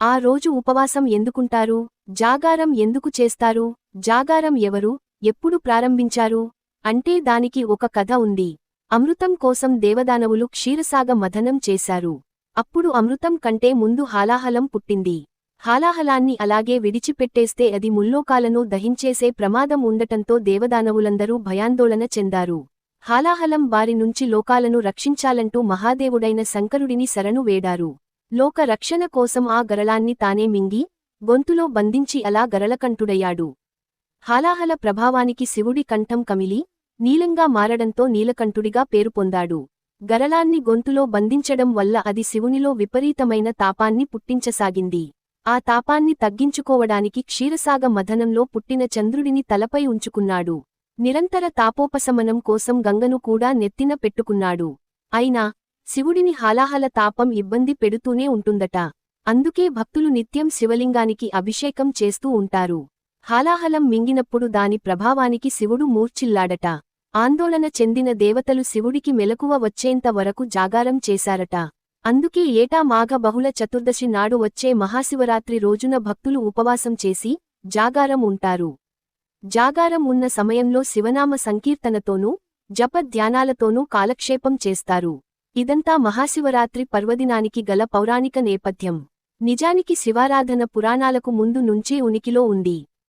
ఆ రోజు ఉపవాసం ఎందుకుంటారు? జాగారం ఎందుకు చేస్తారు? జాగారం ఎవరు? ఎప్పుడు ప్రారంభించారు? అంటే దానికి ఒక కథ ఉంది. అమృతం కోసం దేవదానవులు క్షీరసాగ మథనం చేశారు. అప్పుడు అమృతం కంటే ముందు హాలాహలం పుట్టింది. హాలాహలాన్ని అలాగే విడిచిపెట్టేస్తే అది ముల్లోకాలను దహించేసే ప్రమాదం ఉండటంతో దేవదానవులందరూ భయాందోళన చెందారు. హాలాహలం వారి నుంచి లోకాలను రక్షించాలంటూ మహాదేవుడైన శంకరుడిని శరణు వేడారు. లోక రక్షణ కోసం ఆ గరళాన్ని తానే మింగి గొంతులో బంధించి అలా గరళకంఠుడయ్యాడు. హాలాహల ప్రభావానికి శివుడి కంఠం కమిలి నీలంగా మారడంతో నీలకంఠుడిగా పేరు పొందాడు. గరళాన్ని గొంతులో బంధించడం వల్ల అది శివునిలో విపరీతమైన తాపాన్ని పుట్టించసాగింది. ఆ తాపాన్ని తగ్గించుకోవడానికి క్షీరసాగ మథనంలో పుట్టిన చంద్రుడిని తలపై ఉంచుకున్నాడు. నిరంతర తాపోపశమనం కోసం గంగను కూడా నెత్తిన పెట్టుకున్నాడు. అయినా శివుడిని హాలాహల తాపం ఇబ్బంది పెడుతూనే ఉంటుందట. అందుకే భక్తులు నిత్యం శివలింగానికి అభిషేకం చేస్తూ ఉంటారు. హాలాహలం మింగినప్పుడు దాని ప్రభావానికి శివుడు మూర్చిల్లాడట ఆందోళన చెందిన దేవతలు శివుడికి మెలకువ వచ్చేంత వరకు జాగారం చేశారట. అందుకే ఏటా మాఘ బహుళ చతుర్దశి నాడు వచ్చే మహాశివరాత్రి రోజున భక్తులు ఉపవాసం చేసి జాగారం ఉంటారు. జాగారం ఉన్న సమయంలో శివనామ సంకీర్తనతోనూ జప ధ్యానాలతోనూ కాలక్షేపం చేస్తారు. ఇదంతా మహాశివరాత్రి పర్వదినానికి గల పౌరాణిక నేపథ్యం. నిజానికి శివారాధన పురాణాలకు ముందు నుంచే ఉనికిలో ఉంది.